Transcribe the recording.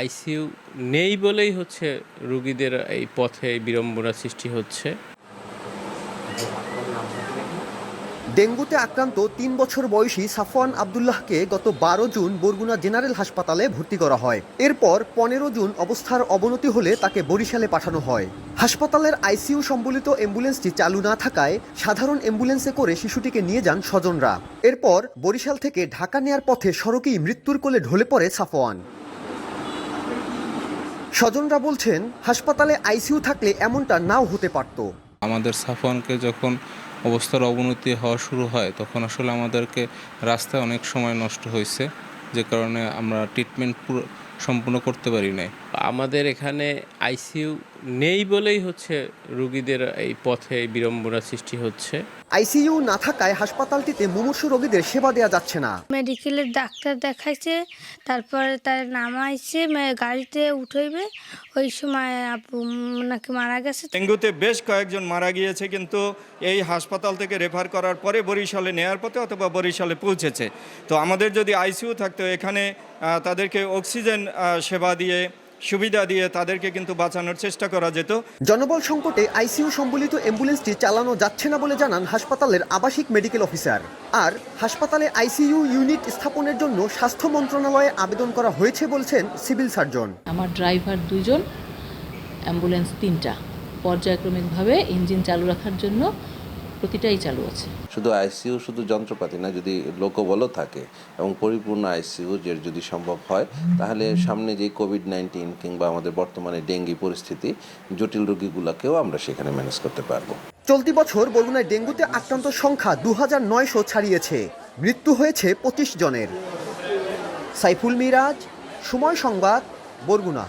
ICU নেই বলেই হচ্ছে রুগীদের এই পথে বিড়ম্বনা সৃষ্টি হচ্ছে। ডেঙ্গুতে আক্রান্ত তিন বছর বয়সী সাফওয়ান আবদুল্লাহকে গত বারো জুন বরগুনা জেনারেল হাসপাতালে ভর্তি করা হয়। এরপর পনেরো জুন অবস্থার অবনতি হলে তাকে বরিশালে পাঠানো হয়। হাসপাতালের আইসিইউ সম্বলিত অ্যাম্বুলেন্সটি চালু না থাকায় সাধারণ অ্যাম্বুলেন্সে করে শিশুটিকে নিয়ে যান স্বজনরা। এরপর বরিশাল থেকে ঢাকা নেয়ার পথে সড়কেই মৃত্যুর কোলে ঢলে পড়ে সাফওয়ান। স্বজনরা বলছেন, হাসপাতালে আইসিইউ থাকলে এমনটা নাও হতে পারত। আমাদের সাফওয়ানকে যখন অবস্থার অবনতি হওয়া শুরু হয়, তখন আসলে আমাদেরকে রাস্তায় অনেক সময় নষ্ট হয়েছে। যে কারণে আমরা ট্রিটমেন্ট সম্পূর্ণ করতে পারি নাই। আমাদের এখানে আইসিইউ নেই বলেই হচ্ছে রুগীদের এই পথে বিড়ম্বনা সৃষ্টি হচ্ছে। আইসিইউ না থাকায় হাসপাতালটিতে মুমূর্ষু রোগীদের সেবা দেওয়া যাচ্ছে না। মেডিকেলের ডাক্তার দেখাইছে তারপরে তার নামাইছে গাড়িতে উঠইবে ওই সময় আপু নাকি মারা গেছে। ডেঙ্গুতে বেশ কয়েকজন মারা গিয়েছে কিন্তু এই হাসপাতাল থেকে রেফার করার পরে বরিশালে নেয়ার পথে অথবা বরিশালে পৌঁছেছে। তো আমাদের যদি আইসিইউ থাকতো এখানে আহ, তাদেরকে অক্সিজেন সেবা দিয়ে সুবিধা দিয়ে তাদেরকে কিন্তু বাঁচানোর চেষ্টা করা যেত। জনবল সংকটে আইসিইউ সম্বলিত অ্যাম্বুলেন্সটি চালানো যাচ্ছে না বলে জানান হাসপাতালের আবাসিক মেডিকেল অফিসার। আর হাসপাতালে আইসিইউ ইউনিট স্থাপনের জন্য স্বাস্থ্য মন্ত্রণালয়ে আবেদন করা হয়েছে বলছেন সিভিল সার্জন। আমার ড্রাইভার দুজন অ্যাম্বুলেন্স তিনটা। পর্যায়ক্রমিকভাবে ইঞ্জিন চালু রাখার জন্য প্রতিটাই চালু আছে। শুধু আইসিইউ শুধু যন্ত্রপাতি না যদি লোকবলও থাকে এবং পরিপূর্ণ আইসিইউ যে যদি সম্ভব হয় তাহলে সামনে যে কোভিড নাইন্টিন কিংবা আমাদের বর্তমানে ডেঙ্গি পরিস্থিতি জটিল রোগীগুলোকেও আমরা সেখানে ম্যানেজ করতে পারব। চলতি বছর বরগুনায় ডেঙ্গুতে আক্রান্ত সংখ্যা দু হাজার নয়শো ছাড়িয়েছে। মৃত্যু হয়েছে পঁচিশ জনের। সাইফুল মিরাজ সময় সংবাদ বরগুনা।